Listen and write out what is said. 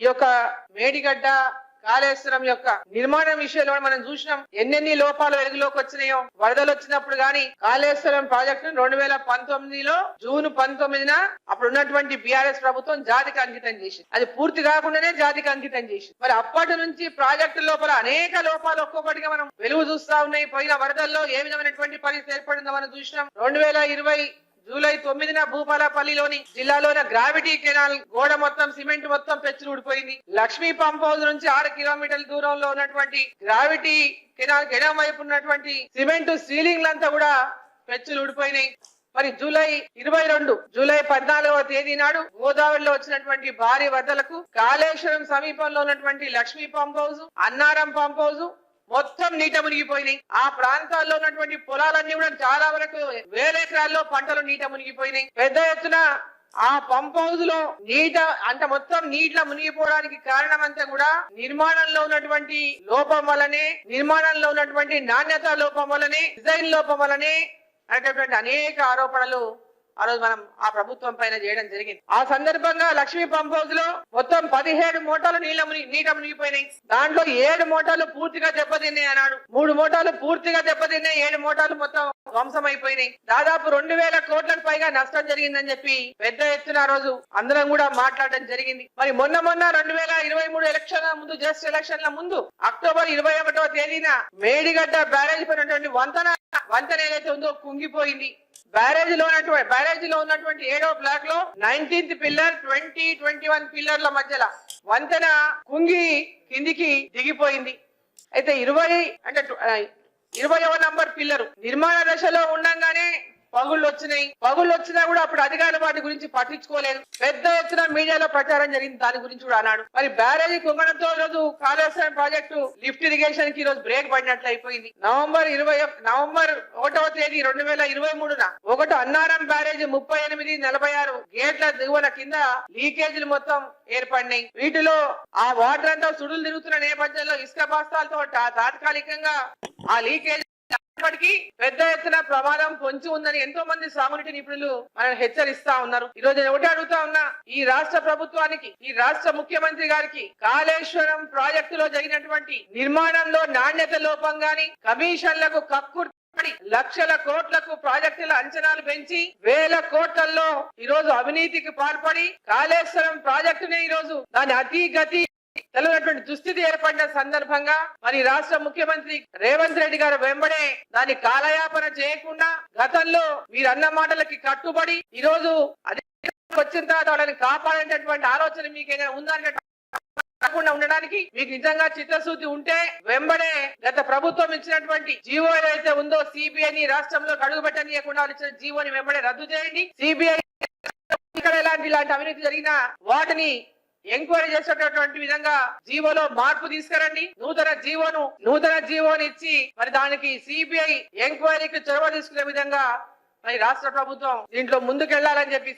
ఈ యొక్క మేడిగడ్డ కాళేశ్వరం యొక్క నిర్మాణం విషయంలో మనం చూసినాం. ఎన్నెన్ని లోపాలు వెలుగులోకి వచ్చినాయో వరదలు వచ్చినప్పుడు గాని కాళేశ్వరం ప్రాజెక్టు రెండు వేల పంతొమ్మిదిలో జూన్ పంతొమ్మిదిన అప్పుడు ఉన్నటువంటి బీఆర్ఎస్ ప్రభుత్వం జాతికి అంకితం చేసింది. అది పూర్తి కాకుండానే జాతికి అంకితం చేసింది. మరి అప్పటి నుంచి ప్రాజెక్టు లోపల అనేక లోపాలు ఒక్కొక్కటిగా మనం వెలుగు చూస్తా ఉన్నాయి. పోయిన వరదల్లో ఏ విధమైనటువంటి పరిస్థితి ఏర్పడిందో మనం చూసినాం. రెండు వేల ఇరవై జూలై తొమ్మిదిన భూపాలపల్లిలోని జిల్లాలోని గ్రావిటీ కెనాల్ గోడ మొత్తం సిమెంట్ మొత్తం పెచ్చులు ఊడిపోయింది లక్ష్మీ పంప్ హౌస్ నుంచి ఆరు కిలోమీటర్ల దూరంలో ఉన్నటువంటి గ్రావిటీ కెనాల్ ఎడం వైపు ఉన్నటువంటి సిమెంట్ సీలింగ్లంతా కూడా పెచ్చులు ఊడిపోయినాయి. మరి జూలై ఇరవై రెండు జూలై పద్నాలుగవ తేదీ నాడు గోదావరిలో వచ్చినటువంటి భారీ వరదలకు కాళేశ్వరం సమీపంలో ఉన్నటువంటి Lakshmi pump house Annaram pump house మొత్తం నీట మునిగిపోయినాయి. ఆ ప్రాంతాల్లో ఉన్నటువంటి పొలాలన్నీ కూడా చాలా వరకు వేల ఎకరాల్లో పంటలు నీట మునిగిపోయినాయి. పెద్ద ఎత్తున ఆ పంప్ హౌస్లో నీట అంటే మొత్తం నీటిలో మునిగిపోవడానికి కారణం అంతా కూడా నిర్మాణంలో ఉన్నటువంటి లోపం వల్లనే నిర్మాణంలో ఉన్నటువంటి నాణ్యత లోపం వల్లనే డిజైన్ లోపం వల్లనే అనేటటువంటి అనేక ఆరోపణలు ఆ రోజు మనం ఆ ప్రభుత్వం పైన చేయడం జరిగింది. ఆ సందర్భంగా లక్ష్మీ పంప్ హౌస్లో మొత్తం పదిహేడు మోటార్లు నీళ్ళ మునిగి నీట మునిగిపోయినాయి. దాంట్లో ఏడు మోటార్లు పూర్తిగా దెబ్బతిన్నాయి అన్నాడు. మూడు మోటార్లు పూర్తిగా దెబ్బతిన్నాయి. ఏడు మోటార్లు మొత్తం ధ్వంసం అయిపోయినాయి దాదాపు రెండు వేల కోట్లకు పైగా నష్టం జరిగిందని చెప్పి పెద్ద ఎత్తున రోజు అందరం కూడా మాట్లాడడం జరిగింది. మరి మొన్న మొన్న రెండు వేల ఇరవై మూడు ఎలక్షన్ల ముందు జస్ట్ ఎలక్షన్ల ముందు అక్టోబర్ ఇరవై ఒకటో తేదీన మేడిగడ్డ బ్యారేజ్ పైనటువంటి వంతన వంతన ఏదైతే ఉందో కుంగిపోయింది. బ్యారేజ్లో ఉన్నటువంటి బ్యారేజ్లో ఉన్నటువంటి ఏడో బ్లాక్లో nineteenth pillar twenty twenty one పిల్లర్ల మధ్యలో వంతెన కుంగి కిందికి దిగిపోయింది. అయితే ఇరవై అంటే ఇరవై నంబర్ పిల్లరు నిర్మాణ దశలో ఉండగానే పగుళ్ళు వచ్చినాయి. పగుళ్ళు వచ్చినా కూడా అప్పుడు అధికారులు వాటి గురించి పట్టించుకోలేదు. పెద్ద ఎత్తున మీడియాలో ప్రచారం జరిగింది. దాని గురించి కూడా అన్నాడు. మరి బ్యారేజీ కుంగడంతో రోజు కాళేశ్వరం ప్రాజెక్టు లిఫ్ట్ ఇరిగేషన్కి రోజు బ్రేక్ పడినట్లు అయిపోయింది. నవంబర్ ఇరవై నవంబర్ ఒకటవ తేదీ రెండు వేల ఇరవై మూడున ఒకటి అన్నారం బ్యారేజ్ ముప్పై ఎనిమిది నలభై ఆరు గేట్ల దిగువన కింద లీకేజీలు మొత్తం ఏర్పడినాయి. వీటిలో ఆ వాటర్ అంతా సుడులు తిరుగుతున్న నేపథ్యంలో ఇసుక బస్తాలతో తాత్కాలికంగా ఆ లీకేజ్ ఇప్పటికీ పెద్ద ఎత్తున ప్రమాదం పొంచి ఉందని ఎంతో మంది సాగునీటి నిపుణులు మనల్ని హెచ్చరిస్తా ఉన్నారు. ఈ రోజు ఒకటి అడుగుతా ఉన్నా ఈ రాష్ట్ర ప్రభుత్వానికి ఈ రాష్ట్ర ముఖ్యమంత్రి గారికి కాళేశ్వరం ప్రాజెక్టులో జరిగినటువంటి నిర్మాణంలో నాణ్యత లోపం గాని కమిషన్లకు కక్కు పడి లక్షల కోట్లకు ప్రాజెక్టుల అంచనాలు పెంచి వేల కోట్లలో ఈ రోజు అవినీతికి పాల్పడి కాళేశ్వరం ప్రాజెక్టునే ఈ రోజు దాని అతి గతి తెలియనటువంటి దుస్థితి ఏర్పడిన సందర్భంగా మరి రాష్ట్ర ముఖ్యమంత్రి రేవంత్ రెడ్డి గారు వెంబడే దాన్ని కాలయాపన చేయకుండా గతంలో మీరు అన్న మాటలకి కట్టుబడి ఈ రోజు వచ్చిన తర్వాత వాళ్ళని కాపాడేటటువంటి ఆలోచన మీకు ఏదైనా ఉందని కాకుండా ఉండడానికి మీకు నిజంగా చిత్తశుద్ధి ఉంటే వెంబడే గత ప్రభుత్వం ఇచ్చినటువంటి జీవో ఏదైతే ఉందో సిబిఐని రాష్ట్రంలో అడుగుపెట్టనీయకుండా వాళ్ళు ఇచ్చిన జీవోని వెంబడే రద్దు చేయండి. సిబిఐ ఇక్కడ ఎలాంటి ఇలాంటి అవినీతి జరిగిన వాటిని ఎంక్వైరీ చేసేటటువంటి విధంగా జీవోలో మార్పు తీసుకురండి. నూతన జీవోను నూతన జీవోని ఇచ్చి మరి దానికి సిబిఐ ఎంక్వైరీకి చొరవ తీసుకునే విధంగా మరి రాష్ట్ర ప్రభుత్వం దీంట్లో ముందుకెళ్ళాలని చెప్పి